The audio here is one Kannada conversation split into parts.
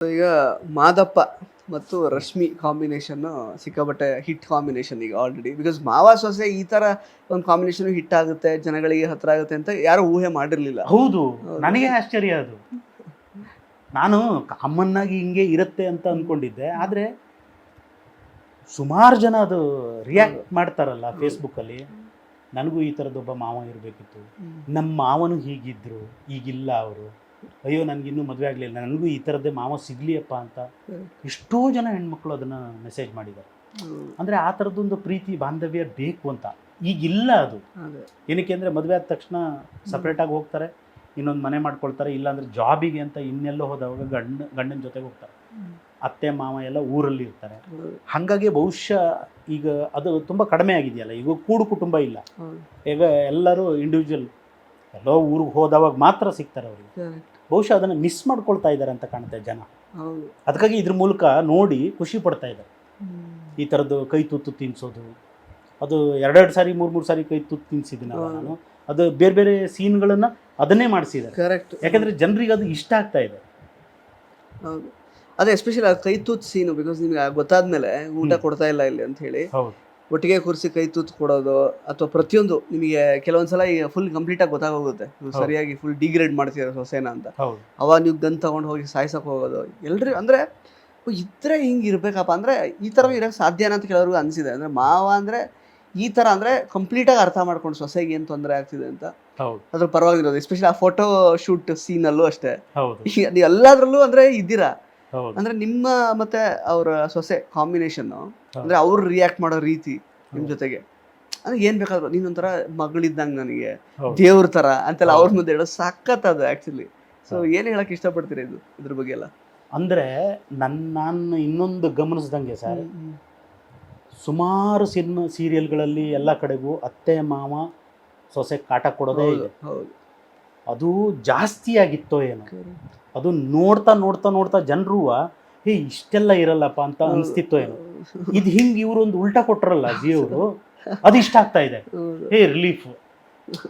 ಈಗ ಮಾದಪ್ಪ ಮತ್ತು ರಶ್ಮಿ ಕಾಂಬಿನೇಷನ್ ಸಿಕ್ಕಾಬಟ್ಟೆ ಹಿಟ್ ಕಾಂಬಿನೇಷನ್ ಈಗ ಆಲ್ರೆಡಿ ಬಿಕಾಸ್ ಮಾವ ಸೊಸೆ ಈ ತರ ಒಂದು ಕಾಂಬಿನೇಷನ್ ಹಿಟ್ ಆಗುತ್ತೆ ಜನಗಳಿಗೆ ಹತ್ರ ಆಗುತ್ತೆ ಅಂತ ಯಾರು ಊಹೆ ಮಾಡಿರ್ಲಿಲ್ಲ. ಹೌದು. ನನಗೆ ಆಶ್ಚರ್ಯ ಅದು. ನಾನು ಕಾಮನ್ ಆಗಿ ಹಿಂಗೆ ಇರುತ್ತೆ ಅಂತ ಅನ್ಕೊಂಡಿದ್ದೆ. ಆದ್ರೆ ಸುಮಾರು ಜನ ಅದು ರಿಯಾಕ್ಟ್ ಮಾಡ್ತಾರಲ್ಲ ಫೇಸ್ಬುಕ್ಕಲ್ಲಿ ನನಗೂ ಈ ಥರದ್ದೊಬ್ಬ ಮಾವ ಇರಬೇಕಿತ್ತು. ನಮ್ಮ ಮಾವನು ಹೀಗಿದ್ರು ಈಗಿಲ್ಲ ಅವರು. ಅಯ್ಯೋ ನನಗಿನ್ನೂ ಮದುವೆ ಆಗಲಿಲ್ಲ. ನನಗೂ ಈ ಥರದ್ದೇ ಮಾವ ಸಿಗ್ಲಿಯಪ್ಪ ಅಂತ. ಎಷ್ಟೋ ಜನ ಹೆಣ್ಮಕ್ಳು ಅದನ್ನು ಮೆಸೇಜ್ ಮಾಡಿದ್ದಾರೆ. ಅಂದರೆ ಆ ಥರದ್ದೊಂದು ಪ್ರೀತಿ ಬಾಂಧವ್ಯ ಬೇಕು ಅಂತ. ಈಗಿಲ್ಲ ಅದು. ಏನಕ್ಕೆ ಅಂದರೆ ಮದುವೆ ಆದ ತಕ್ಷಣ ಸಪ್ರೇಟಾಗಿ ಹೋಗ್ತಾರೆ. ಇನ್ನೊಂದು ಮನೆ ಮಾಡ್ಕೊಳ್ತಾರೆ. ಇಲ್ಲಾಂದ್ರೆ ಜಾಬಿಗೆ ಅಂತ ಇನ್ನೆಲ್ಲೋ ಹೋದಾಗ ಗಂಡ ಗಂಡನ ಜೊತೆಗೆ ಹೋಗ್ತಾರೆ. ಅತ್ತೆ ಮಾವ ಎಲ್ಲ ಊರಲ್ಲಿ ಇರ್ತಾರೆ. ಹಾಗಾಗಿ ಬಹುಶಃ ಈಗ ಅದು ತುಂಬ ಕಡಿಮೆ ಆಗಿದೆಯಲ್ಲ. ಈಗ ಕೂಡು ಕುಟುಂಬ ಇಲ್ಲ. ಈಗ ಎಲ್ಲರೂ ಇಂಡಿವಿಜುವಲ್ ಎಲ್ಲೋ ಊರಿಗೆ ಹೋದವಾಗ ಮಾತ್ರ ಸಿಗ್ತಾರೆ ಅವರಿಗೆ. ಬಹುಶಃ ಅದನ್ನು ಮಿಸ್ ಮಾಡ್ಕೊಳ್ತಾ ಇದ್ದಾರೆ ಅಂತ ಕಾಣುತ್ತೆ ಜನ. ಅದಕ್ಕಾಗಿ ಇದ್ರ ಮೂಲಕ ನೋಡಿ ಖುಷಿ ಪಡ್ತಾ ಇದ್ದಾರೆ ಈ ಥರದ್ದು ಕೈ ತುತ್ತು ತಿನ್ಸೋದು. ಅದು ಎರಡೆರಡು ಸಾರಿ ಮೂರು ಮೂರು ಸಾರಿ ಕೈ ತುತ್ತು ತಿನ್ಸಿದ್ದೀನಿ ನಾನು. ಅದು ಬೇರೆ ಬೇರೆ ಸೀನ್ಗಳನ್ನು ಅದನ್ನೇ ಮಾಡಿಸಿದ್ದಾರೆ ಕರೆಕ್ಟ್ ಯಾಕಂದ್ರೆ ಜನರಿಗೆ ಅದು ಇಷ್ಟ ಆಗ್ತಾ ಇದೆ. ಅದೇ ಎಸ್ಪೆಷಲಿ ಆ ಕೈ ತೂತ್ ಸೀನು ಬಿಕಾಸ್ ನಿಮ್ಗೆ ಗೊತ್ತಾದ್ಮೇಲೆ ಊಟ ಕೊಡ್ತಾ ಇಲ್ಲ ಇಲ್ಲಿ ಅಂತ ಹೇಳಿ. ಹೌದು. ಒಟ್ಟಿಗೆ ಕೂರಿಸಿ ಕೈ ತೂತು ಕೊಡೋದು ಅಥವಾ ಪ್ರತಿಯೊಂದು ನಿಮಗೆ ಕೆಲವೊಂದ್ಸಲ ಈಗ ಫುಲ್ ಕಂಪ್ಲೀಟ್ ಆಗಿ ಗೊತ್ತಾಗೋಗುತ್ತೆ. ನೀವು ಸರಿಯಾಗಿ ಫುಲ್ ಡಿಗ್ರೇಡ್ ಮಾಡ್ತಿದ್ದಾರೆ ಸೊಸೆನ ಅಂತ. ಅವಾಗ ನೀವು ಗನ್ ತಗೊಂಡು ಹೋಗಿ ಸಾಯ್ಸಕ್ ಹೋಗೋದು. ಎಲ್ರಿ ಅಂದ್ರೆ ಇದ್ರೆ ಹಿಂಗ್ ಇರ್ಬೇಕಪ್ಪ ಅಂದ್ರೆ ಈ ತರ ಇರಕ್ ಸಾಧ್ಯನಾ ಅಂತ ಕೆಲವ್ರಿಗೂ ಅನ್ಸಿದೆ. ಅಂದ್ರೆ ಮಾವ ಅಂದ್ರೆ ಈ ತರ ಅಂದ್ರೆ ಕಂಪ್ಲೀಟ್ ಆಗಿ ಅರ್ಥ ಮಾಡ್ಕೊಂಡು ಸೊಸೆಗೆ ಏನ್ ತೊಂದರೆ ಆಗ್ತಿದೆ ಅಂತ. ಅದ್ರ ಪರವಾಗಿರೋದು. ಎಸ್ಪೆಷಲಿ ಆ ಫೋಟೋ ಶೂಟ್ ಸೀನ್ ಅಲ್ಲೂ ಅಷ್ಟೇ. ಎಲ್ಲದ್ರಲ್ಲೂ ಅಂದ್ರೆ ಇದ್ದೀರಾ? ಅಂದ್ರೆ ನಿಮ್ಮ ಮತ್ತೆ ಅವರ ಸೊಸೆ ಕಾಂಬಿನೇಷನ್ ಅಂದ್ರೆ ಅವ್ರು ರಿಯಾಕ್ಟ್ ಮಾಡೋ ರೀತಿ ನಿಮ್ ಜೊತೆಗೆ. ಅಂದ್ರೆ ಏನ್ ಬೇಕಾದ್ರು ನೀನೊಂಥರ ಮಗಳಿದ್ದಂಗೆ ನನಗೆ. ದೇವ್ರ ತರ ಅಂತೆಲ್ಲ ಅವ್ರ ಮುಂದೆ ಹೇಳೋದು ಸಖತ್ ಅದು ಆಕ್ಚುಲಿ ಸೊ. ಏನ್ ಹೇಳಕ್ ಇಷ್ಟಪಡ್ತೀರಾ ಇದು ಇದ್ರ ಬಗ್ಗೆ ಎಲ್ಲ? ಅಂದ್ರೆ ನನ್ನ ನಾನು ಇನ್ನೊಂದು ಗಮನಿಸ್ದಂಗೆ ಸರ್ ಸುಮಾರು ಸಿನಿಮಾ ಸೀರಿಯಲ್ಗಳಲ್ಲಿ ಎಲ್ಲ ಕಡೆಗೂ ಅತ್ತೆ ಮಾವ ಸೊಸೆ ಕಾಟ ಕೊಡೋದೇ ಇದೆ. ಅದು ಜಾಸ್ತಿ ಆಗಿತ್ತೋ ಏನೋ ಅದು ನೋಡ್ತಾ ನೋಡ್ತಾ ನೋಡ್ತಾ ಜನರು ಹೇ ಇಷ್ಟೆಲ್ಲ ಇರಲ್ಲಪ್ಪ ಅಂತ ಅನಿಸ್ತಿತ್ತೋ ಏನೋ. ಇದು ಹಿಂಗೆ ಒಂದು ಉಲ್ಟಾ ಕೊಟ್ರಲ್ಲ ಜಿ ಅವರು ಅದು ಇಷ್ಟ ಆಗ್ತಾ ಇದೆ. ಹೇ ರಿಲೀಫ್.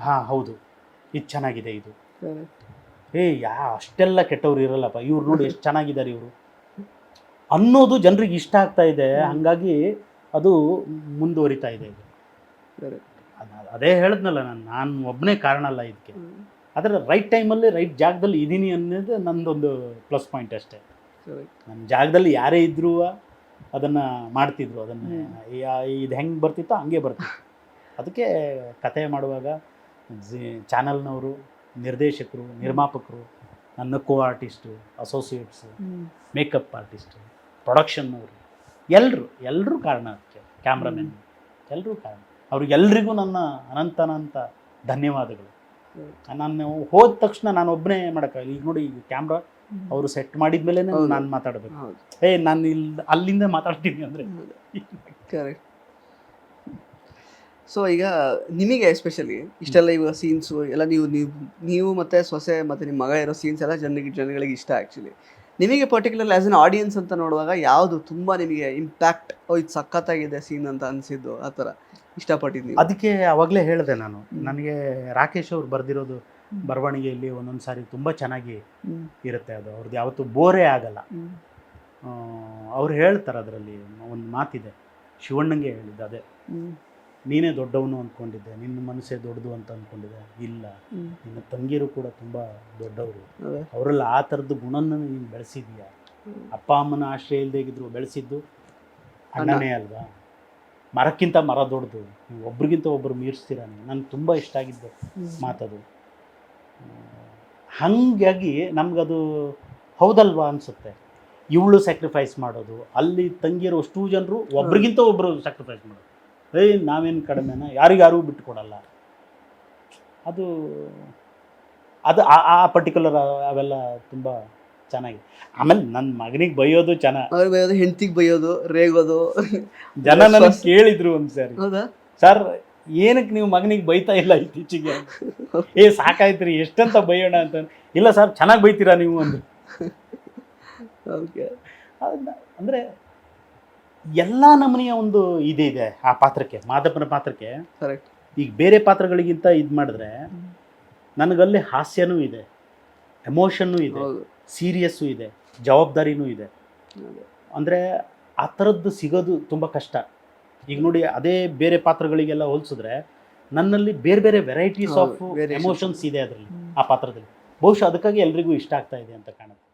ಹಾ ಹೌದು. ಇದು ಚೆನ್ನಾಗಿದೆ ಇದು. ಹೇ ಏ ಯಾ ಅಷ್ಟೆಲ್ಲ ಕೆಟ್ಟವ್ರು ಇರಲ್ಲಪ್ಪ. ಇವ್ರು ನೋಡಿ ಎಷ್ಟು ಚೆನ್ನಾಗಿದ್ದಾರೆ ಇವರು. ಅನ್ನೋದು ಜನರಿಗೆ ಇಷ್ಟ ಆಗ್ತಾ ಇದೆ. ಹಂಗಾಗಿ ಅದು ಮುಂದುವರಿತಾ ಇದೆ. ಅದೇ ಹೇಳಿದ್ನಲ್ಲ ನಾನು ನಾನು ಒಬ್ಬನೇ ಕಾರಣ ಅಲ್ಲ ಇದಕ್ಕೆ ಆದರೆ ರೈಟ್ ಟೈಮಲ್ಲಿ ರೈಟ್ ಜಾಗದಲ್ಲಿ ಇದ್ದೀನಿ ಅನ್ನೋದು ನಂದೊಂದು ಪ್ಲಸ್ ಪಾಯಿಂಟ್ ಅಷ್ಟೇ. ನನ್ನ ಜಾಗದಲ್ಲಿ ಯಾರೇ ಇದ್ರೂ ಅದನ್ನು ಮಾಡ್ತಿದ್ರು ಅದನ್ನು. ಇದು ಹೆಂಗೆ ಬರ್ತಿತ್ತೋ ಹಂಗೆ ಬರ್ತಿತ್ತು ಅದಕ್ಕೆ ಕತೆ ಮಾಡುವಾಗ ಚಾನಲ್ನವರು ನಿರ್ದೇಶಕರು ನಿರ್ಮಾಪಕರು ನನ್ನ co artist associates. Makeup artist ಪ್ರೊಡಕ್ಷನ್ನವರು ಎಲ್ಲರೂ ಎಲ್ಲರೂ ಕಾರಣ ಅದಕ್ಕೆ ಕ್ಯಾಮ್ರಾಮೆನ್ ಎಲ್ಲರೂ ಕಾರಣ ಅವ್ರಿಗೆಲ್ರಿಗೂ ನನ್ನ ಅನಂತ ಅನಂತ ಧನ್ಯವಾದಗಳು ನಾನು ಹೋದ ತಕ್ಷಣ ನಾನು ಒಬ್ಬನೇ ಮಾಡೋಕ್ಕಾಗಲ್ಲ ಈಗ ನೋಡಿ ಈಗ ಕ್ಯಾಮ್ರಾ ಅವರು ಸೆಟ್ ಮಾಡಿದ್ಮೇಲೆ ಮೇಲೆ ನಾನು ಮಾತಾಡಬೇಕು. ಏ ನಾನು ಇಲ್ಲಿ ಅಲ್ಲಿಂದ ಮಾತಾಡ್ತೀನಿ ಅಂದರೆ ಕರೆಕ್ಟ್ ಸೊ ಈಗ ನಿಮಗೆ ಎಸ್ಪೆಷಲಿ ಇಷ್ಟೆಲ್ಲ ಇವಾಗ ಸೀನ್ಸು ಎಲ್ಲ ನೀವು ನೀವು ನೀವು ಮತ್ತೆ ಸೊಸೆ ಮತ್ತೆ ನಿಮ್ಮ ಮಗ ಇರೋ ಸೀನ್ಸ್ ಎಲ್ಲ ಜನರಿಗೆ ಜನಗಳಿಗೆ ಇಷ್ಟ ಆ್ಯಕ್ಚುಲಿ ನಿಮಗೆ ಪರ್ಟಿಕ್ಯುಲರ್ ಆ್ಯಸ್ ಅನ್ ಆಡಿಯನ್ಸ್ ಅಂತ ನೋಡುವಾಗ ಯಾವುದು ತುಂಬ ನಿಮಗೆ ಇಂಪ್ಯಾಕ್ಟ್ ಓ ಇದು ಸಖತ್ತಾಗಿದೆ ಸೀನ್ ಅಂತ ಅನಿಸಿದ್ದು ಆ ಥರ ಇಷ್ಟಪಟ್ಟಿದ್ದೀನಿ ಅದಕ್ಕೆ ಅವಾಗಲೇ ಹೇಳಿದೆ ನಾನು. ನನಗೆ ರಾಕೇಶ್ ಅವ್ರು ಬರೆದಿರೋದು ಬರವಣಿಗೆಯಲ್ಲಿ ಒಂದೊಂದು ಸಾರಿ ತುಂಬ ಚೆನ್ನಾಗಿ ಇರುತ್ತೆ ಅದು. ಅವ್ರದ್ದು ಯಾವತ್ತೂ ಬೋರೇ ಆಗಲ್ಲ. ಅವ್ರು ಹೇಳ್ತಾರೆ ಅದರಲ್ಲಿ ಒಂದು ಮಾತಿದೆ. ಶಿವಣ್ಣಂಗೆ ಹೇಳಿದ್ದು ಅದೇ. ನೀನೇ ದೊಡ್ಡವನು ಅಂದ್ಕೊಂಡಿದ್ದೆ ನಿನ್ನ ಮನಸ್ಸೇ ದೊಡ್ಡದು ಅಂತ ಅಂದ್ಕೊಂಡಿದ್ದೆ ಇಲ್ಲ ನಿನ್ನ ತಂಗಿಯರು ಕೂಡ ತುಂಬ ದೊಡ್ಡವರು. ಅವರೆಲ್ಲ ಆ ಥರದ್ದು ಗುಣನ ನೀನು ಬೆಳೆಸಿದ್ಯಾ ಅಪ್ಪ ಅಮ್ಮನ ಆಶ್ರಯ ಇಲ್ಲದೆ ಇದ್ರು ಬೆಳೆಸಿದ್ದು? ಅಣ್ಣನೇ ಅಲ್ವಾ? ಮರಕ್ಕಿಂತ ಮರ ದೊಡ್ಡದು. ನೀವು ಒಬ್ರಿಗಿಂತ ಒಬ್ರು ಮೀರಿಸ್ತೀರ ನೀವು? ನನಗೆ ತುಂಬ ಇಷ್ಟ ಆಗಿದ್ದು ಮಾತದು. ಹಂಗಾಗಿ ನಮಗದು ಹೌದಲ್ವಾ ಅನಿಸುತ್ತೆ. ಇವಳು ಸ್ಯಾಕ್ರಿಫೈಸ್ ಮಾಡೋದು ಅಲ್ಲಿ ತಂಗಿಯರು ಅಷ್ಟು ಜನರು ಒಬ್ರಿಗಿಂತ ಒಬ್ಬರು ಸ್ಯಾಕ್ರಿಫೈಸ್ ಮಾಡೋದು. ಏಯ್ ನಾವೇನು ಕಡಿಮೆನ? ಯಾರಿಗಾರು ಬಿಟ್ಟು ಕೊಡಲ್ಲ ಅದು ಅದು ಆ- ಆ ಪರ್ಟಿಕ್ಯುಲರ್ ಅವೆಲ್ಲ ತುಂಬ ಚೆನ್ನಾಗಿದೆ ಆಮೇಲೆ ನನ್ನ ಮಗನಿಗೆ ಬೈಯೋದು ಚೆನ್ನಾಗಿ ಬೈಯೋದು ಹೆಂಡತಿಗೆ ಬೈಯೋದು ರೇಗೋದು. ಜನ ನನಗೆ ಕೇಳಿದ್ರು ಒಂದು ಸಾರಿ. ಸರ್ ಏನಕ್ಕೆ ನೀವು ಮಗನಿಗೆ ಬೈತಾ ಇಲ್ಲ ಇತ್ತೀಚೆಗೆ? ಏ ಸಾಕಾಯ್ತ್ರಿ ಎಷ್ಟಂತ ಬೈಯೋಣ ಅಂತ. ಇಲ್ಲ ಸರ್ ಚೆನ್ನಾಗಿ ಬೈತೀರಾ ನೀವು? ಅಂದ್ರೆ. ಅಂದರೆ ಎಲ್ಲ ನಮನೆಯ ಒಂದು ಇದಿದೆ ಆ ಪಾತ್ರಕ್ಕೆ ಮಾದಪ್ಪನ ಪಾತ್ರಕ್ಕೆ. ಕರೆಕ್ಟ್ ಈಗ ಬೇರೆ ಪಾತ್ರಗಳಿಗಿಂತ ಇದು ಮಾಡಿದ್ರೆ ನನಗಲ್ಲಿ ಹಾಸ್ಯನೂ ಇದೆ ಎಮೋಷನ್ನು ಇದೆ ಸೀರಿಯಸ್ಸು ಇದೆ ಜವಾಬ್ದಾರಿನೂ ಇದೆ. ಅದೇ. ಅಂದರೆ ಆ ಥರದ್ದು ಸಿಗೋದು ತುಂಬ ಕಷ್ಟ. ಈಗ ನೋಡಿ ಅದೇ ಬೇರೆ ಪಾತ್ರಗಳಿಗೆಲ್ಲ ಹೋಲಿಸಿದ್ರೆ ನನ್ನಲ್ಲಿ ಬೇರೆ ಬೇರೆ ವೆರೈಟೀಸ್ ಆಫ್ ಎಮೋಷನ್ಸ್ ಇದೆ ಅದರಲ್ಲಿ ಆ ಪಾತ್ರದಲ್ಲಿ. ಬಹುಶಃ ಅದಕ್ಕಾಗಿ ಎಲ್ರಿಗೂ ಇಷ್ಟ ಆಗ್ತಾ ಇದೆ ಅಂತ ಕಾಣುತ್ತೆ.